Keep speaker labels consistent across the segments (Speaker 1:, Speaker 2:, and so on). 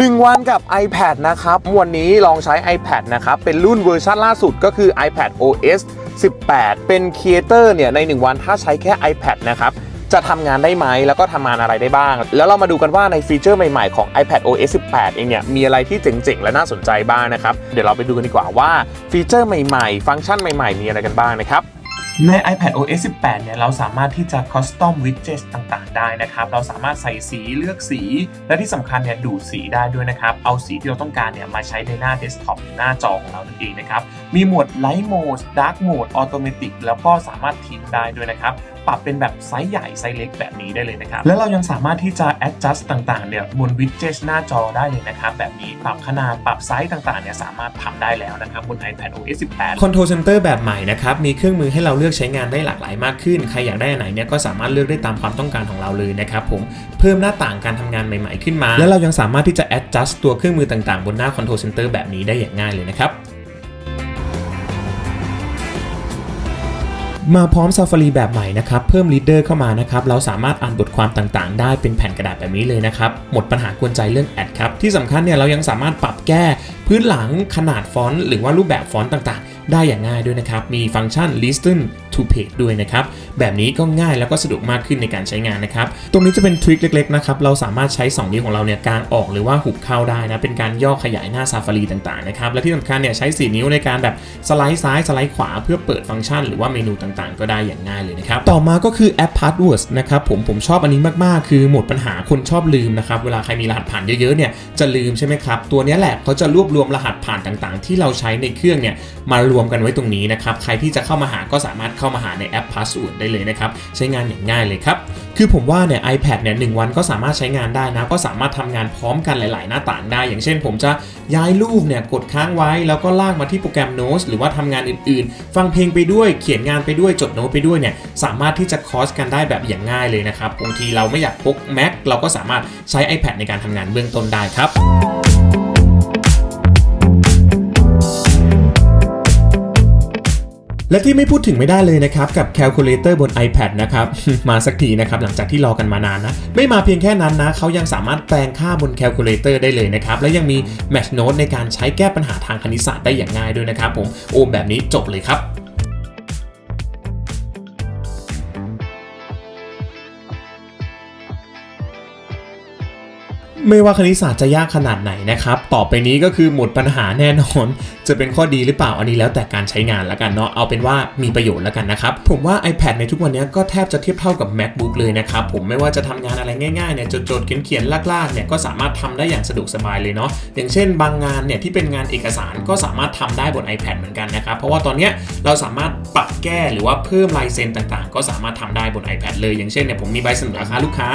Speaker 1: 1 วันกับ iPad นะครับวันนี้ลองใช้ iPad นะครับเป็นรุ่นเวอร์ชันล่าสุดก็คือ iPad OS 18 เป็นครีเอเตอร์เนี่ยใน 1 วันถ้าใช้แค่ iPad นะครับจะทำงานได้ไหมแล้วก็ทำงานอะไรได้บ้าง แล้วเรามาดูกันว่าในฟีเจอร์ใหม่ๆของ iPad OS 18 เองเนี่ย มีอะไรที่เจ๋งๆ และน่าสนใจบ้างนะครับ เดี๋ยวเราไปดูกันดีกว่าว่าฟีเจอร์ใหม่ๆ ฟังก์ชันใหม่ๆ มีอะไรกันบ้างนะครับ ใน iPad OS 18 เนี่ย เราสามารถที่จะ custom widgets ต่างๆ ได้นะครับ เราสามารถใส่สีเลือกสี และที่สำคัญเนี่ยดูดสีได้ด้วยนะครับ เอาสีที่เราต้องการเนี่ย มาใช้ในหน้า desktop หรือหน้าจอของเรานั่นเองนะครับ มีโหมด light mode dark mode automatic แล้วก็สามารถทิ้งได้ด้วยนะครับ ปรับเป็นแบบไซส์ใหญ่ไซส์เล็กแบบนี้ได้เลยนะครับ แล้วเรายังสามารถที่จะ adjust ต่างๆ เนี่ยบน widget หน้าจอได้เลยนะครับ แบบนี้ปรับขนาดปรับไซส์ต่างๆ เนี่ยสามารถทำได้แล้วนะครับบน iPad OS 18
Speaker 2: Control Center แบบใหม่นะครับ มีเครื่องมือให้เราเลือกือกใช้งานได้หลากหลายมากขึ้น ใครอยากได้อันไหนเนี่ยก็สามารถเลือกได้ตามความต้องการของเราเลยนะครับผมเพิ่มหน้าต่างการทำงานใหม่ๆขึ้นมา และเรายังสามารถที่จะ adjust ตัวเครื่องมือต่างๆ บนหน้า Control Center แบบนี้ได้อย่างง่ายเลยนะครับ มาพร้อม Safari แบบใหม่นะครับ เพิ่ม Reader เข้ามานะครับ เราสามารถอ่านบทความต่างๆ ได้เป็นแผ่นกระดาษแบบนี้เลยนะครับ หมดปัญหากวนใจเรื่องแอดครับ ที่สำคัญเนี่ยเรายังสามารถปรับแก้พื้นหลังขนาดฟอนต์ หรือว่ารูปแบบฟอนต์ต่างๆ ได้อย่างง่ายด้วยนะครับ มีฟังก์ชัน listen to page ด้วยนะครับ แบบนี้ก็ง่ายแล้วก็สะดวกมากขึ้นในการใช้งานนะครับ ตรงนี้จะเป็นทริคเล็กๆนะครับ เราสามารถใช้ 2 นิ้วของเราเนี่ยกางออกหรือว่าหุบเข้าได้นะ เป็นการย่อขยายหน้า Safari ต่างๆนะครับ และที่สำคัญเนี่ยใช้ 4 นิ้วในการแบบสไลด์ซ้ายสไลด์ขวาเพื่อเปิดฟังก์ชัน หรือว่าเมนูต่างๆ ก็ได้อย่างง่ายเลยนะครับ ต่อมาก็คือแอป Passwords นะครับผมผมชอบอันนี้มากๆ คือหมดปัญหาคนชอบลืมนะครับเวลาใครมีรหัสผ่านเยอะๆเนี่ยจะลืมใช่ไหมครับตัวนี้แหละเขาจะรวบรวมรหัสผ่านต่างๆ ที่เราใช้ในเครื่องเนี่ยมารวมกันไว้ตรงนี้นะครับใครที่จะเข้ามาหาก็สามารถเข้ามาหาในแอป Password ได้เลยนะครับ ใช้งานอย่างง่ายเลยครับ คือผมว่าเนี่ย iPad เนี่ยหนึ่งวันก็สามารถใช้งานได้นะ ก็สามารถทำงานพร้อมกันหลาย ๆ หน้าต่างได้ อย่างเช่น ผมจะย้ายรูปเนี่ยกดค้างไว้ แล้วก็ลากมาที่โปรแกรม Notes หรือว่าทำงานอื่น ๆ ฟังเพลงไปด้วยเขียนงานไปด้วยจดโน้ตไปด้วยเนี่ยสามารถที่จะคอสกันได้แบบอย่างง่ายเลยนะครับบางทีเราไม่อยากพก Mac เราก็สามารถใช้ iPad ในการทำงานเบื้องต้นได้ครับ และที่ไม่พูดถึงไม่ได้เลยนะครับกับแคลคูลเลเตอร์บน iPad นะครับมาสักทีนะครับหลังจากที่รอกันมานานนะ ไม่มาเพียงแค่นั้นนะเขายังสามารถแปลงค่าบนแคลคูลเลเตอร์ได้เลยนะครับ และยังมีแมชโนตในการใช้แก้ปัญหาทางคณิตศาสตร์ได้อย่างง่ายด้วยนะครับผมโอ้แบบนี้จบเลยครับ ไม่ว่าคณิตศาสตร์จะยากขนาดไหนนะครับต่อไปนี้ก็คือหมดปัญหาแน่นอน จะเป็นข้อดีหรือเปล่าอันนี้แล้วแต่การใช้งานแล้วกันเนาะเอาเป็นว่ามีประโยชน์แล้วกันนะครับผมว่า iPad ในทุกวันนี้ก็แทบจะเทียบเท่ากับ MacBook เลยนะครับผมไม่ว่าจะทำงานอะไรง่ายๆเนี่ยจดๆเขียนๆลากๆเนี่ยก็สามารถทำได้อย่างสะดวกสบายเลยเนาะอย่างเช่น บางงานเนี่ยที่เป็นงานเอกสารก็สามารถทำได้บน iPad เหมือนกันนะครับเพราะว่าตอนนี้เราสามารถปรับแก้หรือว่าเพิ่มลายเซ็นต่างๆ ก็สามารถทำได้บน iPad เลย อย่างเช่นเนี่ยผมมีใบเสนอราคาลูกค้า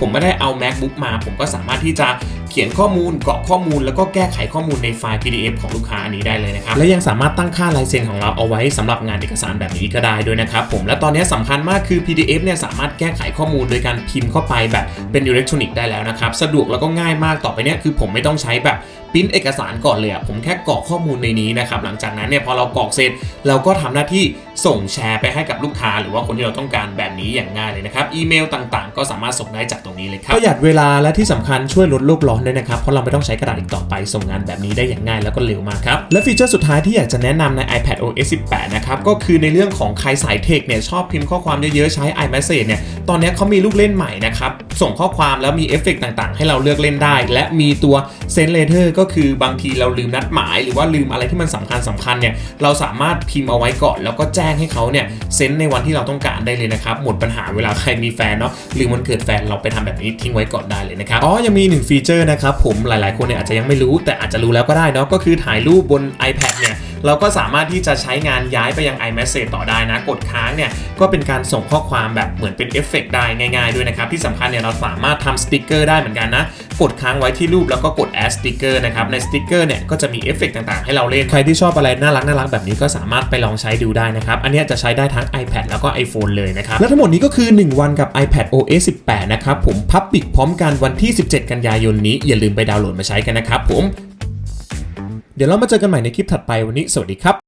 Speaker 2: ผมไม่ได้เอา MacBook มา ผมก็สามารถที่จะ เขียนข้อมูลกรอกข้อมูล แล้วก็แก้ไขข้อมูลในไฟล์ PDF ของลูกค้าอันนี้ได้เลยนะครับและยังสามารถตั้งค่าลายเซ็นของเราเอาไว้สำหรับงานเอกสารแบบนี้ก็ได้ด้วยนะครับผมและตอนนี้สำคัญมากคือ PDF เนี่ยสามารถแก้ไขข้อมูลโดยการพิมพ์เข้าไปแบบเป็นอิเล็กทรอนิกส์ได้แล้วนะครับสะดวกแล้วก็ง่ายมากต่อไปเนี่ยคือผมไม่ต้องใช้แบบปริ้นเอกสารก่อนเลยอะผมแค่กรอกข้อมูลในนี้นะครับหลังจากนั้นเนี่ยพอเรากรอกเสร็จเราก็ทำหน้าที่ส่งแชร์ไปให้กับลูกค้า หรือว่าคนที่เราต้องการแบบนี้อย่างง่ายเลยนะครับอีเมลต่างๆ ก็สามารถส่งได้จากตรงนี้เลยครับประหยัดเวลาและที่สำคัญช่วยลดโลกร้อนมเลยนะครับ เพราะเราไม่ต้องใช้กระดาษอีกต่อไป ส่งงานแบบนี้ได้อย่างง่ายแล้วก็เร็วมากครับ และฟีเจอร์สุดท้ายที่อยากจะแนะนำใน iPad OS 18 นะครับ ก็คือในเรื่องของใครสายเทคเนี่ยชอบพิมพ์ข้อความเยอะๆใช้ iMessage เนี่ย ตอนนี้เขามีลูกเล่นใหม่นะครับ ส่งข้อความแล้วมีเอฟเฟกต์ต่างๆ ให้เราเลือกเล่นได้ และมีตัว Send Letter ก็คือบางทีเราลืมนัดหมาย หรือว่าลืมอะไรที่มันสำคัญสำคัญเนี่ยเราสามารถพิมพ์เอาไว้ก่อน แล้วก็แจ้งให้เขาเนี่ยเซนในวันที่เราต้องการได้เลยนะครับหมดปัญหาเวลาใครมีแฟนเนาะลืมวันเกิดแฟนเราไปทำแบบนี้ทิ้งไว้ก่อนได้เลยนะครับอ๋อยังมีหนึ่งฟีเจอร์นะครับผมหลายๆคนเนี่ยอาจจะยังไม่รู้แต่อาจจะรู้แล้วก็ได้เนาะก็คือถ่ายรูปบน iPad เนี่ย เราก็สามารถที่จะใช้งานย้ายไปยัง iMessage ต่อได้นะ กดค้างเนี่ยก็เป็นการส่งข้อความแบบเหมือนเป็นเอฟเฟกต์ได้ง่ายๆด้วยนะครับ ที่สำคัญเนี่ยเราสามารถทำสติกเกอร์ได้เหมือนกันนะ กดค้างไว้ที่รูปแล้วก็กด add sticker นะครับ ในสติกเกอร์เนี่ยก็จะมีเอฟเฟกต์ต่างๆ ให้เราเล่น ใครที่ชอบอะไรน่ารักน่ารักแบบนี้ก็สามารถไปลองใช้ดูได้นะครับ อันนี้จะใช้ได้ทั้ง iPad แล้วก็ iPhone เลยนะครับ และทั้งหมดนี้ก็คือ 1 วันกับ iPad OS 18 นะครับผมพับปิกพร้อมกันวันที่ 17 กันยายนนี้อย่าลืมไปดาวน์โหลดมาใช้กันนะครับผม เดี๋ยวเรามาเจอกันใหม่ในคลิปถัดไปวันนี้สวัสดีครับ